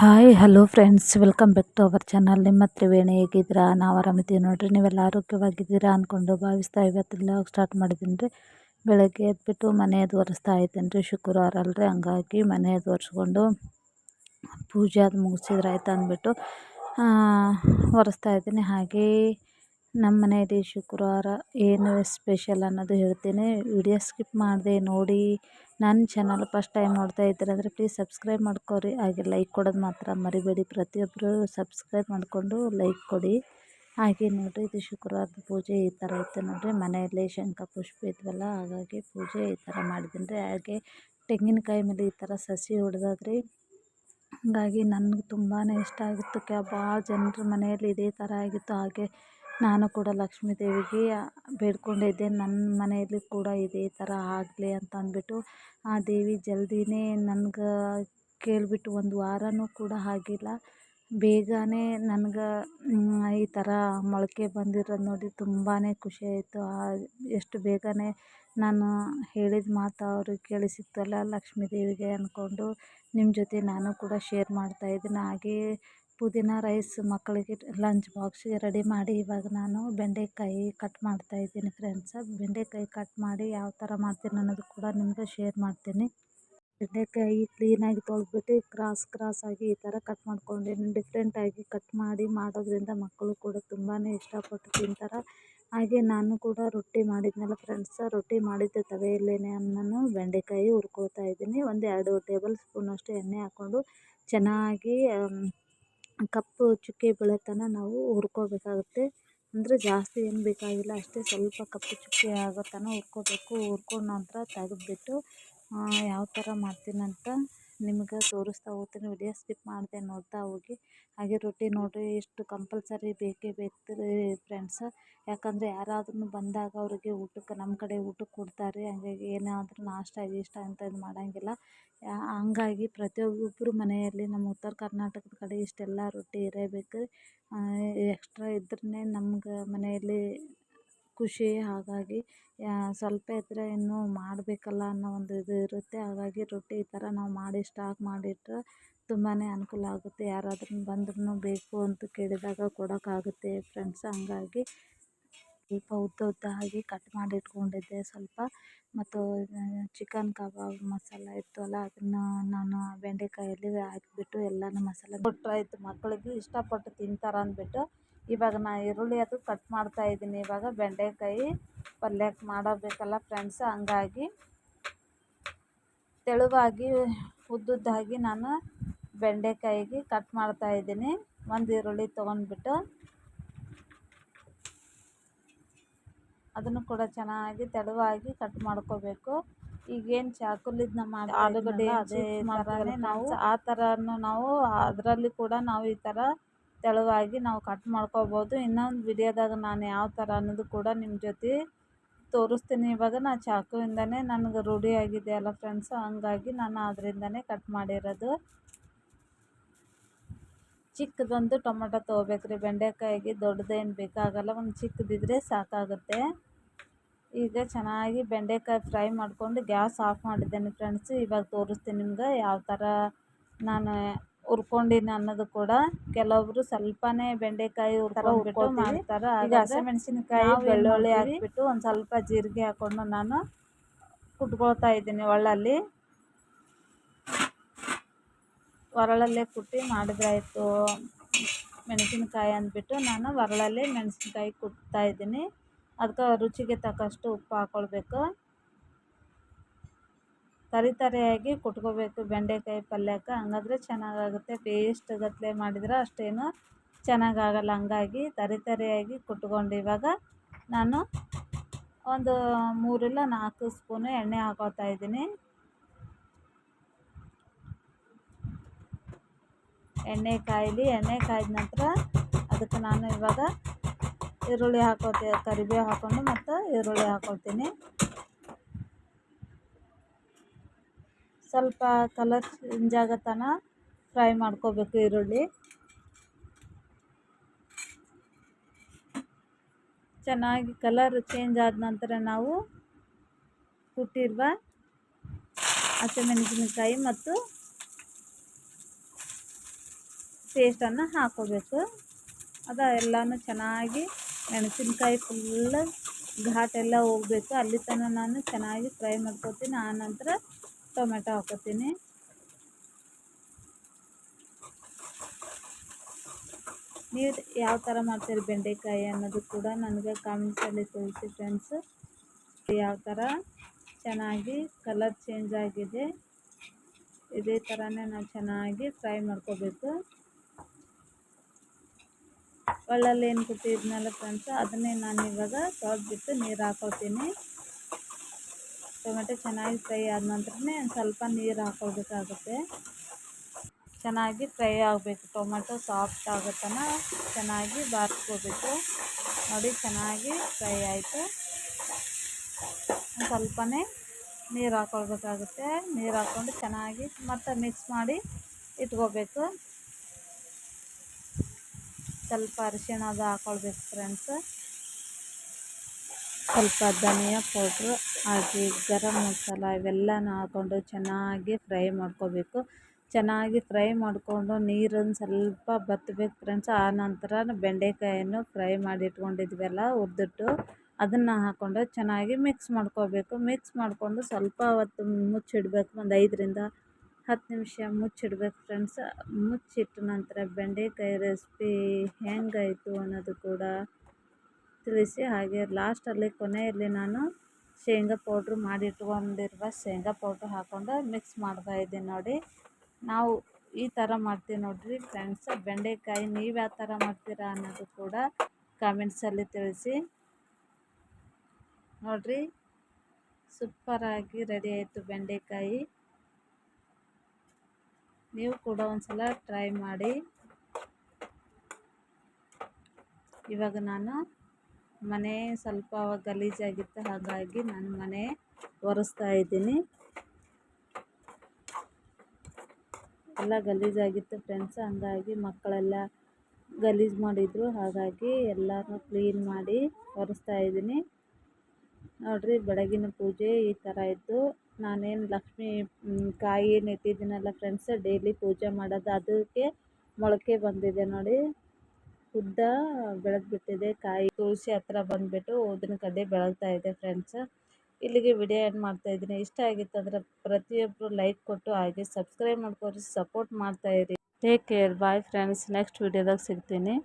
Hi hello friends welcome back to our channel ನಿಮ್ಮ ತ್ರಿವೇಣಿ ಹೇಗಿದ್ದೀರಾ? ನಾವು ಆರಾಮಿದ್ದೀವಿ ನೋಡಿರಿ. ನೀವೆಲ್ಲ ಆರೋಗ್ಯವಾಗಿದ್ದೀರಾ ಅಂದ್ಕೊಂಡು ಭಾವಿಸ್ತಾ ಇವತ್ತಿಲ್ಲ ಸ್ಟಾರ್ಟ್ ಮಾಡಿದ್ದೀನಿ ರೀ. ಬೆಳಗ್ಗೆ ಎದ್ಬಿಟ್ಟು ಮನೆ ಎದ್ದು ಒರೆಸ್ತಾ ಇದ್ದೀನಿ ರೀ. ಶುಕ್ರವಾರ ಅಲ್ರಿ. ಹಂಗಾಗಿ ಮನೆ ಒರೆಸ್ಕೊಂಡು ಪೂಜೆ ಅದು ಮುಗಿಸಿದ್ರೆ ಆಯ್ತು ಅಂದ್ಬಿಟ್ಟು ಒರೆಸ್ತಾ ಇದ್ದೀನಿ. ಹಾಗೇ ನಮ್ಮ ಮನೆಯಲ್ಲಿ ಶುಕ್ರವಾರ ಏನು ಸ್ಪೆಷಲ್ ಅನ್ನೋದು ಹೇಳ್ತೀನಿ. ವಿಡಿಯೋ ಸ್ಕಿಪ್ ಮಾಡಿದೆ ನೋಡಿ ನನ್ನ ಚಾನಲ್ ಫಸ್ಟ್ ಟೈಮ್ ನೋಡ್ತಾ ಇದ್ದೀರ ಅಂದರೆ ಪ್ಲೀಸ್ ಸಬ್ಸ್ಕ್ರೈಬ್ ಮಾಡ್ಕೊರಿ. ಹಾಗೆ ಲೈಕ್ ಕೊಡೋದು ಮಾತ್ರ ಮರಿಬೇಡಿ. ಪ್ರತಿಯೊಬ್ಬರು ಸಬ್ಸ್ಕ್ರೈಬ್ ಮಾಡಿಕೊಂಡು ಲೈಕ್ ಕೊಡಿ. ಹಾಗೆ ನೋಡಿರಿ, ಇದು ಶುಕ್ರವಾರದ ಪೂಜೆ ಈ ಥರ ಇತ್ತು ನೋಡಿರಿ. ಮನೆಯಲ್ಲಿ ಶಂಖ ಪುಷ್ಪ ಇದ್ವಲ್ಲ, ಹಾಗಾಗಿ ಪೂಜೆ ಈ ಥರ ಮಾಡಿದ್ದೀನಿ ರೀ. ಹಾಗೆ ತೆಂಗಿನಕಾಯಿ ಮೇಲೆ ಈ ಥರ ಸಸಿ ಹೊಡೆದಾದ್ರಿ. ಹಾಗಾಗಿ ನನಗೆ ತುಂಬಾ ಇಷ್ಟ ಆಗಿತ್ತು. ಕ್ಯಾ ಭಾಳ ಜನರ ಮನೆಯಲ್ಲಿ ಇದೇ ಥರ ಆಗಿತ್ತು. ಹಾಗೆ ನಾನು ಕೂಡ ಲಕ್ಷ್ಮೀ ದೇವಿಗೆ ಬೇಡ್ಕೊಂಡಿದ್ದೆ. ನನ್ನ ಮನೆಯಲ್ಲಿ ಕೂಡ ಇದೇ ಥರ ಆಗಲಿ ಅಂತ ಅಂದ್ಬಿಟ್ಟು, ಆ ದೇವಿ ಜಲ್ದಿನೇ ನನ್ಗೆ ಕೇಳಿಬಿಟ್ಟು ಒಂದು ವಾರನೂ ಕೂಡ ಆಗಿಲ್ಲ. ಬೇಗನೆ ನನ್ಗೆ ಈ ಥರ ಮೊಳಕೆ ಬಂದಿರೋದು ನೋಡಿ ತುಂಬಾ ಖುಷಿ ಆಯಿತು. ಎಷ್ಟು ಬೇಗನೆ ನಾನು ಹೇಳಿದ ಮಾತು ಅವ್ರಿಗೆ ಕೇಳಿಸಿತ್ತಲ್ಲ ಲಕ್ಷ್ಮೀ ದೇವಿಗೆ ಅಂದ್ಕೊಂಡು ನಿಮ್ಮ ಜೊತೆ ನಾನು ಕೂಡ ಶೇರ್ ಮಾಡ್ತಾಯಿದ್ದೀನಿ ಹಾಗೇ ಪುದೀನ ರೈಸ್ ಮಕ್ಕಳಿಗೆ ಲಂಚ್ ಬಾಕ್ಸಿಗೆ ರೆಡಿ ಮಾಡಿ. ಇವಾಗ ನಾನು ಬೆಂಡೆಕಾಯಿ ಕಟ್ ಮಾಡ್ತಾಯಿದ್ದೀನಿ ಫ್ರೆಂಡ್ಸ ಬೆಂಡೆಕಾಯಿ ಕಟ್ ಮಾಡಿ ಯಾವ ಥರ ಮಾಡ್ತೀನಿ ಅನ್ನೋದು ಕೂಡ ನಿಮಗೆ ಶೇರ್ ಮಾಡ್ತೀನಿ. ಬೆಂಡೆಕಾಯಿ ಕ್ಲೀನಾಗಿ ತೊಳೆದ್ಬಿಟ್ಟು ಕ್ರಾಸ್ ಕ್ರಾಸಾಗಿ ಈ ಥರ ಕಟ್ ಮಾಡ್ಕೊಂಡಿದ್ದೀನಿ ಡಿಫ್ರೆಂಟಾಗಿ ಕಟ್ ಮಾಡಿ ಮಾಡೋದ್ರಿಂದ ಮಕ್ಕಳು ಕೂಡ ತುಂಬಾ ಇಷ್ಟಪಟ್ಟು ತಿಂತಾರೆ. ಹಾಗೆ ನಾನು ಕೂಡ ರೊಟ್ಟಿ ಮಾಡಿದ್ನಲ್ಲ ಫ್ರೆಂಡ್ಸ ರೊಟ್ಟಿ ಮಾಡಿದ್ದೆ ತವೆಯಲ್ಲೇ ನಾನು ಬೆಂಡೆಕಾಯಿ ಹುರ್ಕೊಳ್ತಾ ಇದ್ದೀನಿ. ಒಂದು ಎರಡು ಟೇಬಲ್ ಸ್ಪೂನಷ್ಟು ಎಣ್ಣೆ ಹಾಕ್ಕೊಂಡು ಚೆನ್ನಾಗಿ ಕಪ್ಪು ಚುಕ್ಕೆ ಬೆಳೆತನ ನಾವು ಹುರ್ಕೊಬೇಕಾಗುತ್ತೆ. ಅಂದರೆ ಜಾಸ್ತಿ ಏನು ಬೇಕಾಗಿಲ್ಲ, ಅಷ್ಟೇ ಸ್ವಲ್ಪ ಕಪ್ಪು ಚುಕ್ಕೆ ಆಗೋ ತನಕ ಹುರ್ಕೊಬೇಕು. ಹುರ್ಕೊಂಡ್ ನಂತರ ತೆಗೆದ್ಬಿಟ್ಟು ಯಾವ ಥರ ಮಾಡ್ತೀನಂತ ನಿಮ್ಗೆ ತೋರಿಸ್ತಾ ಹೋಗ್ತೀನಿ ವಿಡಿಯೋ ಸ್ಕಿಪ್ ಮಾಡಿದೆ ನೋಡ್ತಾ ಹೋಗಿ. ಹಾಗೆ ರೊಟ್ಟಿ ನೋಡಿರಿ, ಇಷ್ಟು ಕಂಪಲ್ಸರಿ ಬೇಕೇ ಬೇಕು ರೀ ಫ್ರೆಂಡ್ಸ ಯಾಕಂದರೆ ಯಾರಾದ್ರೂ ಬಂದಾಗ ಅವರಿಗೆ ಊಟಕ್ಕೆ ನಮ್ಮ ಕಡೆ ಊಟಕ್ಕೆ ಕೊಡ್ತಾರೆ. ಹಾಗಾಗಿ ಏನಾದರೂ ನಾಷ್ಟ ಇಷ್ಟ ಅಂತ ಇದು ಮಾಡೋಂಗಿಲ್ಲ. ಹಂಗಾಗಿ ಪ್ರತಿಯೊಬ್ಬರು ಮನೆಯಲ್ಲಿ ನಮ್ಮ ಉತ್ತರ ಕರ್ನಾಟಕದ ಕಡೆ ಇಷ್ಟೆಲ್ಲ ರೊಟ್ಟಿ ಇರಬೇಕು ಎಕ್ಸ್ಟ್ರಾ ಇದ್ರೇ ನಮ್ಗೆ ಮನೆಯಲ್ಲಿ ಖುಷಿ, ಹಾಗಾಗಿ ಸ್ವಲ್ಪ ಇದ್ದರೆ ಇನ್ನೂ ಮಾಡಬೇಕಲ್ಲ ಅನ್ನೋ ಒಂದು ಇದು ಇರುತ್ತೆ. ಹಾಗಾಗಿ ರೊಟ್ಟಿ ಈ ಥರ ನಾವು ಮಾಡಿ ಸ್ಟಾಕ್ ಮಾಡಿಟ್ಟರೆ ತುಂಬಾ ಅನುಕೂಲ ಆಗುತ್ತೆ. ಯಾರಾದ್ರೂ ಬಂದ್ರೂ ಬೇಕು ಅಂತ ಕೇಳಿದಾಗ ಕೊಡೋಕ್ಕಾಗುತ್ತೆ ಫ್ರೆಂಡ್ಸ್. ಹಂಗಾಗಿ ಸ್ವಲ್ಪ ಉದ್ದ ಉದ್ದಾಗಿ ಕಟ್ ಮಾಡಿ ಇಟ್ಕೊಂಡಿದ್ದೆ ಸ್ವಲ್ಪ. ಮತ್ತು ಚಿಕನ್ ಕಬಾಬ್ ಮಸಾಲ ಇತ್ತು ಅಲ್ಲ ಅದನ್ನು ನಾನು ಬೆಂಡೆಕಾಯಲ್ಲಿ ಹಾಕಿಬಿಟ್ಟು ಎಲ್ಲನೂ ಮಸಾಲೆ ಆಯಿತು ಮಕ್ಕಳಿಗೆ ಇಷ್ಟಪಟ್ಟು ತಿಂತಾರೆ ಅಂದ್ಬಿಟ್ಟು ಇವಾಗ ನಾ ಈರುಳ್ಳಿ ಅದು ಕಟ್ ಮಾಡ್ತಾಯಿದ್ದೀನಿ ಇವಾಗ ಬೆಂಡೆಕಾಯಿ ಪಲ್ಯಕ್ಕೆ ಮಾಡಬೇಕಲ್ಲ ಫ್ರೆಂಡ್ಸ್ ಹಂಗಾಗಿ ತೆಳುವಾಗಿ ಉದ್ದುದ್ದಾಗಿ ನಾನು ಬೆಂಡೆಕಾಯಿಗೆ ಕಟ್ ಮಾಡ್ತಾಯಿದ್ದೀನಿ ಒಂದು ಈರುಳ್ಳಿ ತೊಗೊಂಡ್ಬಿಟ್ಟು ಅದನ್ನು ಕೂಡ ಚೆನ್ನಾಗಿ ತೆಳುವಾಗಿ ಕಟ್ ಮಾಡ್ಕೋಬೇಕು. ಈಗೇನು ಚಾಕುಲಿಂದ ಮಾಡಿ ಆಲೂಗಡ್ಡೆ ಅದೇ ಥರನೇ ನಾವು ಆ ಥರನೂ ನಾವು ಅದರಲ್ಲಿ ಕೂಡ ನಾವು ಈ ಥರ ತೆಳುವಾಗಿ ನಾವು ಕಟ್ ಮಾಡ್ಕೊಬೋದು. ಇನ್ನೊಂದು ವಿಡಿಯೋದಾಗ ನಾನು ಯಾವ ಥರ ಅನ್ನೋದು ಕೂಡ ನಿಮ್ಮ ಜೊತೆ ತೋರಿಸ್ತೀನಿ. ಇವಾಗ ನಾ ಚಾಕುವಿಂದನೇ ನನಗೆ ರೂಢಿ ಆಗಿದೆ ಅಲ್ಲ ಫ್ರೆಂಡ್ಸು ಹಂಗಾಗಿ ನಾನು ಅದರಿಂದನೇ ಕಟ್ ಮಾಡಿರೋದು. ಚಿಕ್ಕದೊಂದು ಟೊಮೊಟೊ ತೊಗೋಬೇಕ್ರಿ. ಬೆಂಡೆಕಾಯಿಗೆ ದೊಡ್ಡದೇನು ಬೇಕಾಗಲ್ಲ, ಒಂದು ಚಿಕ್ಕದಿದ್ರೆ ಸಾಕಾಗುತ್ತೆ. ಈಗ ಚೆನ್ನಾಗಿ ಬೆಂಡೆಕಾಯಿ ಫ್ರೈ ಮಾಡಿಕೊಂಡು ಗ್ಯಾಸ್ ಆಫ್ ಮಾಡಿದ್ದೇನೆ ಫ್ರೆಂಡ್ಸು ಇವಾಗ ತೋರಿಸ್ತೀನಿ ನಿಮ್ಗೆ ಯಾವ ಥರ ನಾನು ಹುರ್ಕೊಂಡಿನಿ ಅನ್ನೋದು ಕೂಡ ಕೆಲವೊಬ್ರು ಸ್ವಲ್ಪನೇ ಬೆಂಡೆಕಾಯಿ ಹುರ್ಕೊಂಡ್ಬಿಟ್ಟು ಮಾಡ್ತಾರೆ. ಈಗ ಹಸಿಮೆಣ್ಸಿನ್ಕಾಯಿ ಬೆಳ್ಳುಳ್ಳಿ ಹಾಕ್ಬಿಟ್ಟು ಒಂದು ಸ್ವಲ್ಪ ಜೀರಿಗೆ ಹಾಕ್ಕೊಂಡು ನಾನು ಕುಟ್ಕೊಳ್ತಾ ಇದ್ದೀನಿ ಒಳ್ಳಲ್ಲಿ. ಒರಳಲ್ಲೇ ಕುಟ್ಟಿ ಮಾಡಿದ್ರಾಯಿತು ಮೆಣಸಿನ್ಕಾಯಿ ಅಂದ್ಬಿಟ್ಟು ನಾನು ಒರಳಲ್ಲಿ ಮೆಣಸಿನ್ಕಾಯಿ ಕುಟ್ತಾ ಇದ್ದೀನಿ. ಅದಕ್ಕೆ ರುಚಿಗೆ ತಕ್ಕಷ್ಟು ಉಪ್ಪು ಹಾಕ್ಕೊಳ್ಬೇಕು ತರಿ ತರಿಯಾಗಿ ಕುಟ್ಕೋಬೇಕು. ಬೆಂಡೆಕಾಯಿ ಪಲ್ಯಕ್ಕೆ ಹಂಗಾದ್ರೆ ಚೆನ್ನಾಗಾಗುತ್ತೆ. ಪೇಸ್ಟ್ ಗಟ್ಟಲೆ ಮಾಡಿದ್ರೆ ಅಷ್ಟೇನು ಚೆನ್ನಾಗಾಗಲ್ಲ. ಹಂಗಾಗಿ ತರಿ ತರಿಯಾಗಿ ಕುಟ್ಕೊಂಡು ಇವಾಗ ನಾನು ಒಂದು ಮೂರಿಲ್ಲ ನಾಲ್ಕು ಸ್ಪೂನು ಎಣ್ಣೆ ಹಾಕೋತಾ ಇದ್ದೀನಿ. ಎಣ್ಣೆ ಕಾಯಲಿ, ಎಣ್ಣೆ ಕಾಯ್ದ ನಂತರ ಅದಕ್ಕೆ ನಾನು ಇವಾಗ ಈರುಳ್ಳಿ ಹಾಕೋತೆ, ಕರಿಬೇವು ಹಾಕ್ಕೊಂಡು ಮತ್ತು ಈರುಳ್ಳಿ ಹಾಕ್ಕೊಳ್ತೀನಿ ಸ್ವಲ್ಪ ಕಲರ್ ಚೇಂಜ್ ಆಗೋ ತನಕ ಫ್ರೈ ಮಾಡ್ಕೋಬೇಕು ಈರುಳ್ಳಿ. ಚೆನ್ನಾಗಿ ಕಲರ್ ಚೇಂಜ್ ಆದ ನಂತರ ನಾವು ಕುಟ್ಟಿರುವ ಹಸಿಮೆಣಸಿನಕಾಯಿ ಮತ್ತು ಪೇಸ್ಟನ್ನು ಹಾಕೋಬೇಕು. ಅದು ಎಲ್ಲನೂ ಚೆನ್ನಾಗಿ ಮೆಣಸಿನಕಾಯಿ ಫುಲ್ ಘಾಟೆಲ್ಲ ಹೋಗ್ಬೇಕು ಹೋಗಬೇಕು. ಅಲ್ಲಿ ತನಕ ನಾನು ಚೆನ್ನಾಗಿ ಫ್ರೈ ಮಾಡ್ಕೊತೀನಿ. ಆನಂತರ ಟೊಮೆಟೊ ಹಾಕೋತೀನಿ. ನೀವು ಯಾವ ಥರ ಮಾಡ್ತೀರಿ ಬೆಂಡೆಕಾಯಿ ಅನ್ನೋದು ಕೂಡ ನನಗೆ ಕಾಮೆಂಟ್ಸಲ್ಲಿ ತಿಳಿಸಿ ಫ್ರೆಂಡ್ಸ್ ಯಾವ ಥರ ಚೆನ್ನಾಗಿ ಕಲರ್ ಚೇಂಜ್ ಆಗಿದೆ. ಇದೇ ಥರನೇ ನಾವು ಚೆನ್ನಾಗಿ ಫ್ರೈ ಮಾಡ್ಕೋಬೇಕು. ಒಳ್ಳಲ್ಲಿ ಏನು ಕೊಟ್ಟಿದ್ನಲ್ಲ ಫ್ರೆಂಡ್ಸ್ ಅದನ್ನೇ ನಾನು ಇವಾಗ ತೊಳೆದ್ಬಿಟ್ಟು ನೀರು ಹಾಕೋತೀನಿ. ಟೊಮೆಟೊ ಚೆನ್ನಾಗಿ ಫ್ರೈ ಆದ ನಂತರನೇ ಸ್ವಲ್ಪ ನೀರು ಹಾಕೋಬೇಕಾಗುತ್ತೆ ಚೆನ್ನಾಗಿ ಫ್ರೈ ಆಗಬೇಕು. ಟೊಮೆಟೊ ಸಾಫ್ಟ್ ಆಗುತ್ತನ ಚೆನ್ನಾಗಿ ಬಾರಿಸ್ಕೋಬೇಕು. ನೋಡಿ, ಚೆನ್ನಾಗಿ ಫ್ರೈ ಆಯಿತು. ಸ್ವಲ್ಪನೇ ನೀರು ಹಾಕ್ಕೊಳ್ಬೇಕಾಗುತ್ತೆ ನೀರು ಹಾಕ್ಕೊಂಡು ಚೆನ್ನಾಗಿ ಮತ್ತೆ ಮಿಕ್ಸ್ ಮಾಡಿ ಇಟ್ಕೋಬೇಕು. ಸ್ವಲ್ಪ ಅರಿಶಿಣದ ಹಾಕ್ಕೊಳ್ಬೇಕು ಫ್ರೆಂಡ್ಸ್ ಸ್ವಲ್ಪ ಧನಿಯಾ ಪೌಡ್ರು, ಹಾಗೆ ಗರಂ ಮಸಾಲ ಇವೆಲ್ಲನೂ ಹಾಕ್ಕೊಂಡು ಚೆನ್ನಾಗಿ ಫ್ರೈ ಮಾಡ್ಕೋಬೇಕು. ಚೆನ್ನಾಗಿ ಫ್ರೈ ಮಾಡಿಕೊಂಡು ನೀರನ್ನು ಸ್ವಲ್ಪ ಬತ್ತಬೇಕು ಫ್ರೆಂಡ್ಸ್. ಆ ನಂತರ ಬೆಂಡೆಕಾಯನ್ನು ಫ್ರೈ ಮಾಡಿ ಇಟ್ಕೊಂಡಿದ್ವಲ್ಲ ಹುರಿದಿಟ್ಟು ಅದನ್ನು ಹಾಕ್ಕೊಂಡು ಚೆನ್ನಾಗಿ ಮಿಕ್ಸ್ ಮಾಡ್ಕೋಬೇಕು. ಮಿಕ್ಸ್ ಮಾಡಿಕೊಂಡು ಸ್ವಲ್ಪ ಹೊತ್ತು ಮುಚ್ಚಿಡಬೇಕು, ಒಂದು ಐದರಿಂದ ಹತ್ತು ನಿಮಿಷ ಮುಚ್ಚಿಡ್ಬೇಕು ಫ್ರೆಂಡ್ಸ್. ಮುಚ್ಚಿಟ್ಟ ನಂತರ ಬೆಂಡೆಕಾಯಿ ರೆಸಿಪಿ ಹೆಂಗಾಯಿತು ಅನ್ನೋದು ಕೂಡ ತಿಳಿಸಿ ಹಾಗೆ ಲಾಸ್ಟಲ್ಲಿ ಕೊನೆಯಲ್ಲಿ ನಾನು ಶೇಂಗಾ ಪೌಡ್ರು ಮಾಡಿಟ್ಕೊಂಡಿರುವ ಶೇಂಗಾ ಪೌಡ್ರ್ ಹಾಕ್ಕೊಂಡು ಮಿಕ್ಸ್ ಮಾಡ್ತಾ ಇದ್ದೀನಿ ನೋಡಿ. ನಾವು ಈ ಥರ ಮಾಡ್ತೀವಿ ನೋಡಿರಿ ಫ್ರೆಂಡ್ಸ್ ಬೆಂಡೆಕಾಯಿ ನೀವು ಯಾವ ಥರ ಮಾಡ್ತೀರಾ ಅನ್ನೋದು ಕೂಡ ಕಾಮೆಂಟ್ಸಲ್ಲಿ ತಿಳಿಸಿ. ನೋಡಿರಿ ಸೂಪರಾಗಿ ರೆಡಿ ಆಯಿತು ಬೆಂಡೆಕಾಯಿ. ನೀವು ಕೂಡ ಒಂದ್ಸಲ ಟ್ರೈ ಮಾಡಿ. ಇವಾಗ ನಾನು ಮನೆ ಸ್ವಲ್ಪ ಗಲೀಜಾಗಿತ್ತು, ಹಾಗಾಗಿ ನಾನು ಮನೆ ಒರೆಸ್ತಾ ಇದ್ದೀನಿ. ಎಲ್ಲ ಗಲೀಜಾಗಿತ್ತು ಫ್ರೆಂಡ್ಸ್ ಹಂಗಾಗಿ ಮಕ್ಕಳೆಲ್ಲ ಗಲೀಜು ಮಾಡಿದರು, ಹಾಗಾಗಿ ಎಲ್ಲನೂ ಕ್ಲೀನ್ ಮಾಡಿ ಒರೆಸ್ತಾ ಇದ್ದೀನಿ. ನೋಡಿರಿ, ಬೆಳಗಿನ ಪೂಜೆ ಈ ಥರ ಇತ್ತು. ನಾನೇನು ಲಕ್ಷ್ಮಿ ಕಾಯಿ ನೆಟ್ಟಿದ್ದೀನಲ್ಲ ಫ್ರೆಂಡ್ಸ್ ಡೈಲಿ ಪೂಜೆ ಮಾಡೋದು, ಅದಕ್ಕೆ ಮೊಳಕೆ ಬಂದಿದೆ ನೋಡಿ. ಉದ್ದ ಬೆಳೆದ್ಬಿಟ್ಟಿದೆ, ಕಾಯಿ ತುಳಸಿ ಹತ್ರ ಬಂದ್ಬಿಟ್ಟು ಊದಿನ ಕಡ್ಡಿ ಬೆಳಗ್ತಾ ಇದೆ ಫ್ರೆಂಡ್ಸ್ ಇಲ್ಲಿಗೆ ವಿಡಿಯೋ ಎಂಡ್ ಮಾಡ್ತಾ ಇದ್ದೀನಿ. ಇಷ್ಟ ಆಗಿತ್ತು ಅಂದರೆ ಪ್ರತಿಯೊಬ್ಬರು ಲೈಕ್ ಕೊಟ್ಟು ಹಾಗೆ ಸಬ್ಸ್ಕ್ರೈಬ್ ಮಾಡ್ಕೊರಿ ಸಪೋರ್ಟ್ ಮಾಡ್ತಾ ಇರಿ. Take care bye friends next ವಿಡಿಯೋದಾಗ ಸಿಗ್ತೀನಿ.